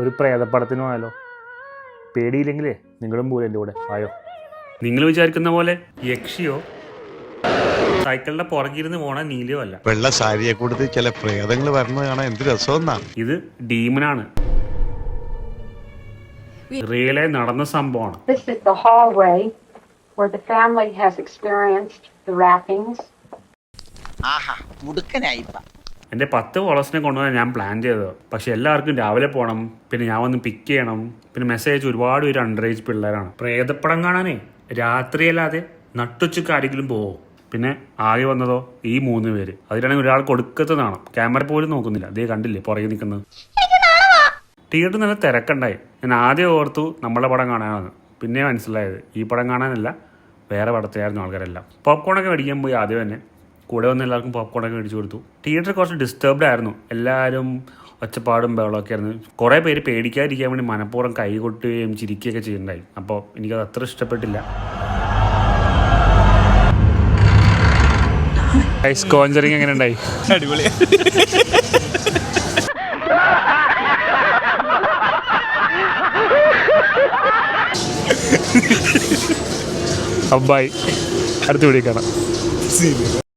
ഒരു പ്രേതപ്പടത്തിന് പോയാലോ പേടിയില്ലെങ്കിലേ നിങ്ങളും പോലെ എന്റെ കൂടെ. ആയോ? നിങ്ങൾ വിചാരിക്കുന്ന പോലെ യക്ഷിയോ സൈക്കിളിന്റെ പുറകിരുന്ന് പോണ നീലിയോ അല്ല. വെള്ള സാരിയെ കൊടുത്ത് ചില പ്രേതങ്ങൾ വരുന്നത് കാണാൻ എന്ത് രസമെന്നാ? ഇത് ഡീമനാണ്. റിയലായി നടന്ന സംഭവമാണ്. This is the hallway where the family has experienced the rappings. ആഹാ മുടുക്കനായിപ്പ എന്റെ പത്ത് ഫോളോസിനെ കൊണ്ടുവരാൻ ഞാൻ പ്ലാൻ ചെയ്തത്. പക്ഷെ എല്ലാവർക്കും രാവിലെ പോകണം പിന്നെ ഞാൻ വന്ന് പിക്ക് ചെയ്യണം പിന്നെ മെസ്സേജ് ഒരുപാട് പേര് അണ്ടർ ഏജ് പിള്ളേരാണ്. പ്രേതപ്പടം കാണാനേ രാത്രിയല്ലാതെ നട്ടുച്ചക്ക് ആരെങ്കിലും പോവോ? പിന്നെ ആകെ വന്നതോ ഈ മൂന്ന് പേര്. അതിലാണെങ്കിൽ ഒരാൾ കൊടുക്കത്തതാണ് ക്യാമറ പോലും നോക്കുന്നില്ല. അതേ കണ്ടില്ലേ പുറകെ നിൽക്കുന്നത്? തിയേറ്റർ നല്ല തിരക്കുണ്ടായി. ഞാൻ ആദ്യം ഓർത്തു നമ്മളെ പടം കാണാനാണ്. പിന്നെ മനസ്സിലായത്. ഈ പടം കാണാനല്ല വേറെ പടത്തിലായിരുന്നു ആൾക്കാരെല്ലാം. പോപ്കോണൊക്കെ മേടിക്കാൻ പോയി ആദ്യം തന്നെ. കൂടെ വന്ന എല്ലാവർക്കും പോപ്കോണൊക്കെ മേടിച്ചു കൊടുത്തു. തിയേറ്റർ കുറച്ച് ഡിസ്റ്റർബ്ഡ് ആയിരുന്നു. എല്ലാവരും ഒച്ചപ്പാടും ബഹളമൊക്കെ ആയിരുന്നു. കുറേ പേര് പേടിക്കാതിരിക്കാൻ വേണ്ടി മനഃപൂർവം കൈ കൊട്ടുകയും ചിരിക്കുകയൊക്കെ ചെയ്യുന്നുണ്ടായി. അപ്പോൾ എനിക്കത് അത്ര ഇഷ്ടപ്പെട്ടില്ല. കോഞ്ചറിങ് എങ്ങനെ ഉണ്ടായി? അടിപൊളി. അബ്ബായി അടുത്ത വീഡിയോ കാണാം.